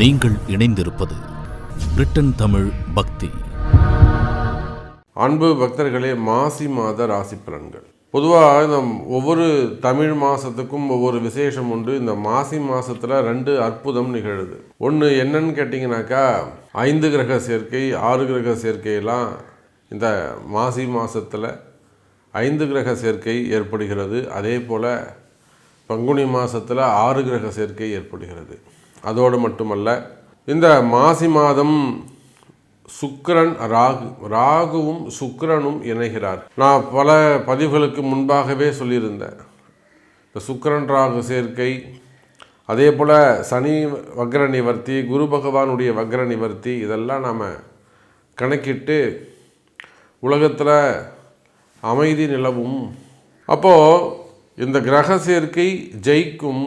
நீங்கள் இணைந்திருப்பது பிரிட்டன் தமிழ் பக்தி. அன்பு பக்தர்களே மாசி மாத ராசி பலன்கள். பொதுவாக இந்த ஒவ்வொரு தமிழ் மாதத்துக்கும் ஒவ்வொரு விசேஷம் உண்டு. இந்த மாசி மாதத்தில் ரெண்டு அற்புதம் நிகழுது. ஒன்று என்னன்னு கேட்டிங்கனாக்கா ஐந்து கிரக சேர்க்கை ஆறு கிரக சேர்க்கையெல்லாம் இந்த மாசி மாதத்தில் ஐந்து கிரக சேர்க்கை ஏற்படுகிறது. அதே போல் பங்குனி மாதத்தில் ஆறு கிரக சேர்க்கை ஏற்படுகிறது. அதோடு மட்டுமல்ல இந்த மாசி மாதம் சுக்கரன் ராகு ராகுவும் சுக்கரனும் இணைகிறார். நான் பல பதிவுகளுக்கு முன்பாகவே சொல்லியிருந்தேன். இந்த சுக்கிரன் ராகு சேர்க்கை அதே போல் சனி வக்ர நிவர்த்தி குரு பகவானுடைய வக்ர நிவர்த்தி இதெல்லாம் நாம் கணக்கிட்டு உலகத்தில் அமைதி நிலவும். அப்போது இந்த கிரக சேர்க்கை ஜெயிக்கும்.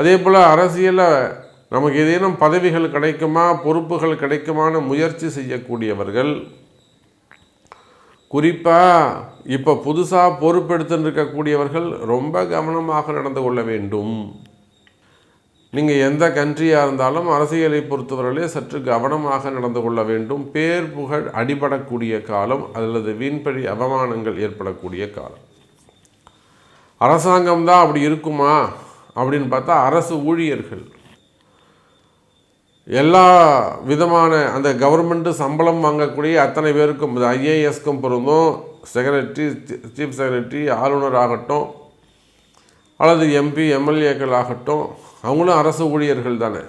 அதே போல் அரசியலில் நமக்கு ஏதேனும் பதவிகள் கிடைக்குமா பொறுப்புகள் கிடைக்குமான முயற்சி செய்யக்கூடியவர்கள் குறிப்பாக இப்போ புதுசாக பொறுப்பெடுத்துன்னு இருக்கக்கூடியவர்கள் ரொம்ப கவனமாக நடந்து கொள்ள வேண்டும். நீங்கள் எந்த கண்ட்ரியாக இருந்தாலும் அரசியலை பொறுத்தவரையிலே சற்று கவனமாக நடந்து கொள்ள வேண்டும். பேர் புகழ் அடிபடக்கூடிய காலம் அல்லது வீண்பழி அவமானங்கள் ஏற்படக்கூடிய காலம். அரசாங்கம் தான் அப்படி இருக்குமா? அப்படின்னு பார்த்தா அரசு ஊழியர்கள். எல்லா விதமான அந்த கவர்மெண்ட்டு சம்பளம் வாங்கக்கூடிய அத்தனை பேருக்கும் இது ஐஏஎஸ்க்கும் பொருந்தும். செக்ரட்டரி சீஃப் செக்ரட்டரி ஆளுநர் ஆகட்டும் அல்லது எம்பி எம்எல்ஏக்கள் ஆகட்டும் அவங்களும் அரசு ஊழியர்கள் தானே.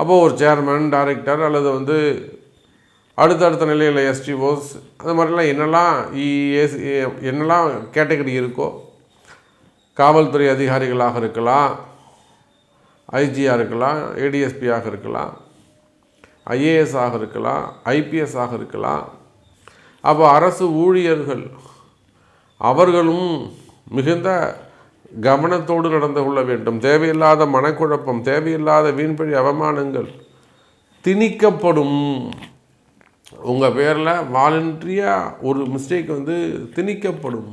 அப்போது ஒரு சேர்மேன் டைரக்டர் அல்லது வந்து அடுத்தடுத்த நிலையில் எஸ்டிஓஸ் அந்த மாதிரிலாம் என்னெல்லாம் இஎஸ் என்னெல்லாம் கேட்டகரி இருக்கோ காவல்துறை அதிகாரிகளாக இருக்கலாம் ஐஜியாக இருக்கலாம் ஏடிஎஸ்பியாக இருக்கலாம் ஐஏஎஸ் ஆக இருக்கலாம் ஐபிஎஸ் ஆக இருக்கலாம். அப்போ அரசு ஊழியர்கள் அவர்களும் மிகுந்த கவனத்தோடு நடந்து கொள்ள வேண்டும். தேவையில்லாத மனக்குழப்பம் தேவையில்லாத வீண்பழி அவமானங்கள் திணிக்கப்படும். உங்கள் பேரில் வாலண்ட்ரியாக ஒரு மிஸ்டேக் வந்து திணிக்கப்படும்.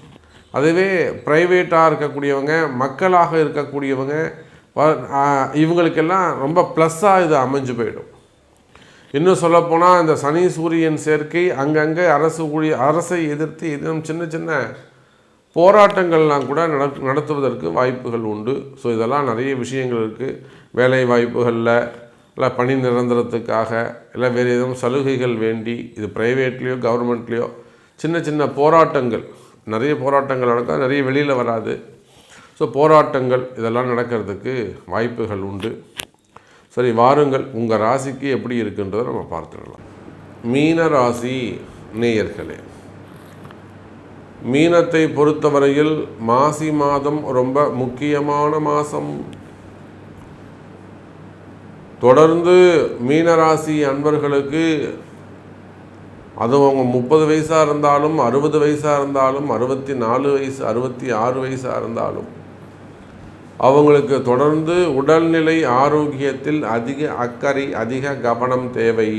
அதுவே ப்ரைவேட்டாக இருக்கக்கூடியவங்க மக்களாக இருக்கக்கூடியவங்க இவங்களுக்கெல்லாம் ரொம்ப ப்ளஸ்ஸாக இது அமைஞ்சு போயிடும். இன்னும் சொல்லப்போனால் இந்த சனி சூரியன் சேர்க்கை அங்கங்கே அரசு ஊழிய அரசை எதிர்த்து இன்னும் சின்ன சின்ன போராட்டங்கள்லாம் கூட நட நடத்துவதற்கு வாய்ப்புகள் உண்டு. ஸோ இதெல்லாம் நிறைய விஷயங்கள் இருக்குது வேலை வாய்ப்புகளில் இல்லை பணி நிரந்தரத்துக்காக இல்லை வேறு எதுவும் சலுகைகள் வேண்டி இது ப்ரைவேட்லேயோ கவர்மெண்ட்லேயோ சின்ன சின்ன போராட்டங்கள். நிறைய போராட்டங்கள் நடக்கும் நிறைய வெளியில் வராது. ஸோ போராட்டங்கள் இதெல்லாம் நடக்கிறதுக்கு வாய்ப்புகள் உண்டு. சரி வாருங்கள் உங்கள் ராசிக்கு எப்படி இருக்குன்றதை நம்ம பார்த்துடலாம். மீன ராசி நேயர்களே மீனத்தை பொறுத்தவரையில் மாசி மாதம் ரொம்ப முக்கியமான மாதம் தொடர்ந்து மீனராசி அன்பர்களுக்கு அது அவங்க முப்பது வயசாக இருந்தாலும் அறுபது வயசாக இருந்தாலும் அறுபத்தி நாலு வயசு அறுபத்தி ஆறு வயசாக இருந்தாலும் அவங்களுக்கு தொடர்ந்து உடல்நிலை ஆரோக்கியத்தில் அதிக அக்கறை அதிக கவனம் தேவை.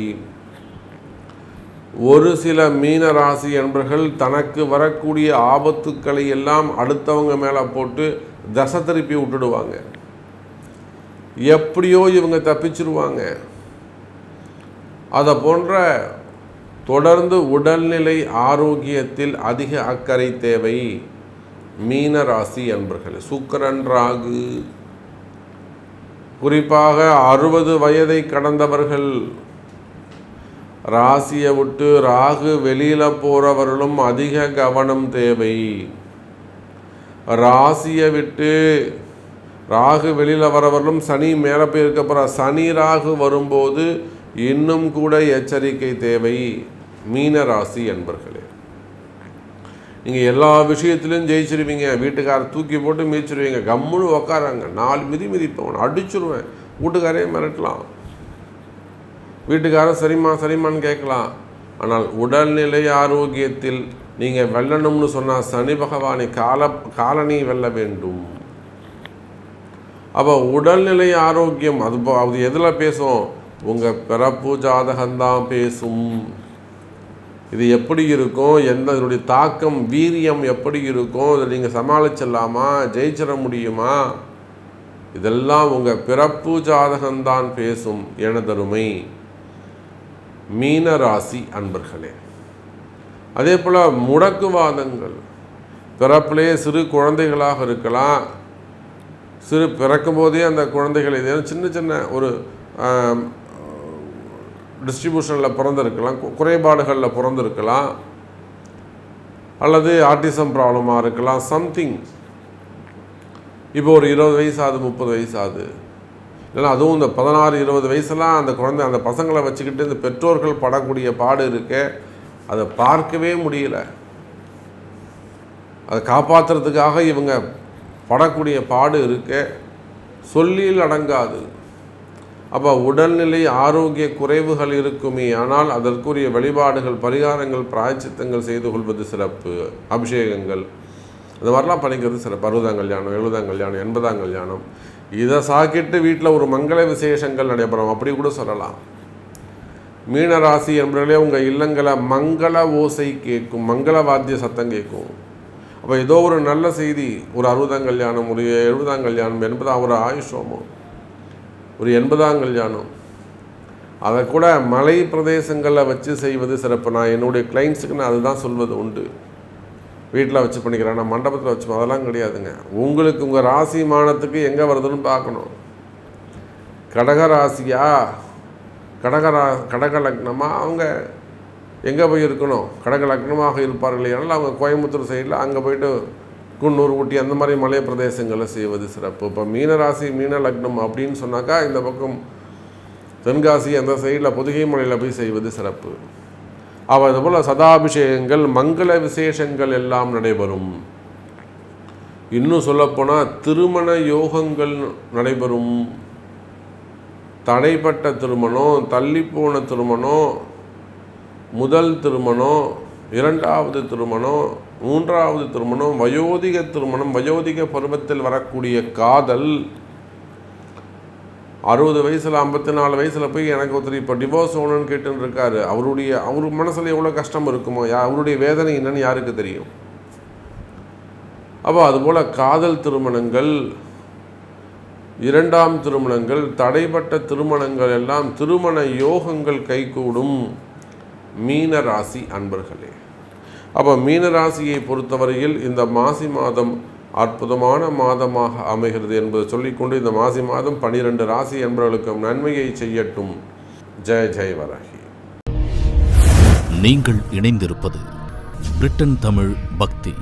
ஒரு சில மீன ராசி என்பர்கள் தனக்கு வரக்கூடிய ஆபத்துக்களை எல்லாம் அடுத்தவங்க மேலே போட்டு தசை திருப்பி விட்டுடுவாங்க. எப்படியோ இவங்க தப்பிச்சிருவாங்க. அதை போன்ற தொடர்ந்து உடல்நிலை ஆரோக்கியத்தில் அதிக அக்கறை தேவை. மீன ராசி அன்பர்களே சுக்கரன் ராகு. குறிப்பாக அறுபது வயதை கடந்தவர்கள் ராசியை விட்டு ராகு வெளியில் போகிறவர்களும் அதிக கவனம் தேவை. ராசியை விட்டு ராகு வெளியில் வரவர்களும் சனி மேலே போயிருக்க போகிற சனி ராகு வரும்போது இன்னும் கூட எச்சரிக்கை தேவை மீன ராசி என்பர்களே நீங்கள் எல்லா விஷயத்துலையும் ஜெயிச்சிருவீங்க வீட்டுக்காரர் தூக்கி போட்டு மிதிச்சிருவீங்க கம்முன்னு உக்காராங்க நாலு மிதி மிதிப்பவன் அடிச்சிருவேன் வீட்டுக்காரே மிரட்டலாம். வீட்டுக்காரன் சரிம்மா சரிம்மான்னு கேட்கலாம். ஆனால் உடல்நிலை ஆரோக்கியத்தில் நீங்கள் வெல்லணும்னு சொன்னால் சனி பகவானை கால காலனி வெல்ல வேண்டும். அப்போ உடல்நிலை ஆரோக்கியம் அது அது எதில் பேசும் உங்கள் பிறப்பு ஜாதகம்தான் பேசும். இது எப்படி இருக்கும்? எந்த இதனுடைய தாக்கம் வீரியம் எப்படி இருக்கும்? இதை நீங்கள் சமாளிச்சிடலாமா? ஜெயிச்சிட முடியுமா? இதெல்லாம் உங்கள் பிறப்பு ஜாதகம்தான் பேசும் எனதருமை மீன ராசி அன்பர்களே. அதே போல் முடக்குவாதங்கள். பிறப்பிலே சிறு குழந்தைகளாக இருக்கலாம். சிறு பிறக்கும் போதே அந்த குழந்தைகள் ஏதேனும் சின்ன சின்ன ஒரு டிஸ்ட்ரிபியூஷனில் பிறந்திருக்கலாம் குறைபாடுகளில் பிறந்திருக்கலாம் அல்லது ஆர்டிசம் ப்ராப்ளமாக இருக்கலாம் சம்திங் இப்போ ஒரு இருபது வயசு ஆகுது முப்பது வயசு ஆகுது இல்லைன்னா அதுவும் இந்த பதினாறு இருபது வயசுலாம் அந்த குழந்தை அந்த பசங்களை வச்சுக்கிட்டு இந்த பெற்றோர்கள் படக்கூடிய பாடு இருக்கே அதை பார்க்கவே முடியல. அதை காப்பாற்றுறதுக்காக இவங்க படக்கூடிய பாடு இருக்கே சொல்லில் அடங்காது. அப்போ உடல்நிலை ஆரோக்கிய குறைவுகள் இருக்குமே. ஆனால் அதற்குரிய வழிபாடுகள் பரிகாரங்கள் பிராய்ச்சித்தங்கள் செய்து கொள்வது சிறப்பு. அபிஷேகங்கள். இந்த மாதிரிலாம் பண்ணிக்கிறது சிறப்பு. அறுபதாம் கல்யாணம் எழுபதாம் கல்யாணம் எண்பதாம் கல்யாணம். இதை சாக்கிட்டு வீட்டில் ஒரு மங்கள விசேஷங்கள் நடைபெறும். அப்படி கூட சொல்லலாம். மீனராசி என்பவர்களே உங்கள் இல்லங்களை மங்கள ஓசை கேட்கும். மங்கள வாத்திய சத்தம் கேட்கும். அப்போ ஏதோ ஒரு நல்ல செய்தி. ஒரு அறுபதாம் கல்யாணம் ஒரு எழுபதாம் கல்யாணம் என்பதாக ஒரு ஆயுஷோமம் ஒரு எண்பதாம் கல்யாணம். அதை கூட மலை பிரதேசங்களில் வச்சு செய்வது சிறப்பு. நான் என்னுடைய கிளைண்ட்ஸுக்கு நான் அதுதான் சொல்வது உண்டு. வீட்டில் வச்சு பண்ணிக்கிறேன். நான் மண்டபத்தில் வச்சு அதெல்லாம் கிடையாதுங்க. உங்களுக்கு உங்கள் ராசி மானத்துக்கு எங்கே வருதுன்னு பார்க்கணும். கடக ராசியா? கடகரா கடக லக்னமாக அவங்க எங்கே போய் இருக்கணும்? கடக லக்னமாக இருப்பார்கள் ஏன்னால் அவங்க கோயம்புத்தூர் சைடில் அங்கே போயிட்டு குன்னூர் ஊட்டி அந்த மாதிரி மலை பிரதேசங்களில் செய்வது சிறப்பு. இப்போ மீனராசி மீன லக்னம் அப்படின்னு சொன்னாக்கா இந்த பக்கம் தென்காசி அந்த சைடில் பொதுகை மலையில் போய் செய்வது சிறப்பு. அவ போல் சதாபிஷேகங்கள் மங்கள விசேஷங்கள் எல்லாம் நடைபெறும். இன்னும் சொல்லப்போனால் திருமண யோகங்கள் நடைபெறும். தடைப்பட்ட திருமணம் தள்ளிப்போன திருமணம் முதல் திருமணம் இரண்டாவது திருமணம் மூன்றாவது திருமணம் வயோதிக திருமணம் வயோதிக பருவத்தில் வரக்கூடிய காதல். அறுபது வயசில் ஐம்பத்தி நாலு வயசில் போய் எனக்கு ஒருத்தர் இப்போ டிவோர்ஸ் ஓணுன்னு கேட்டுன்னு இருக்காரு அவருடைய அவர் மனசில் எவ்வளோ கஷ்டம் இருக்குமோ யா அவருடைய வேதனை என்னன்னு யாருக்கு தெரியும்? அப்போ அதுபோல் காதல் திருமணங்கள் இரண்டாம் திருமணங்கள் தடைப்பட்ட திருமணங்கள் எல்லாம் திருமண யோகங்கள் கைகூடும் மீன ராசி அன்பர்களே. அப்போ மீனராசியை பொறுத்தவரையில் இந்த மாசி மாதம் அற்புதமான மாதமாக அமைகிறது என்பதை சொல்லிக்கொண்டு இந்த மாசி மாதம் பனிரெண்டு ராசி என்பவர்களுக்கும் நன்மையை செய்யட்டும். ஜெய ஜெய வராகி நீங்கள் இணைந்திருப்பது பிரிட்டன் தமிழ் பக்தி.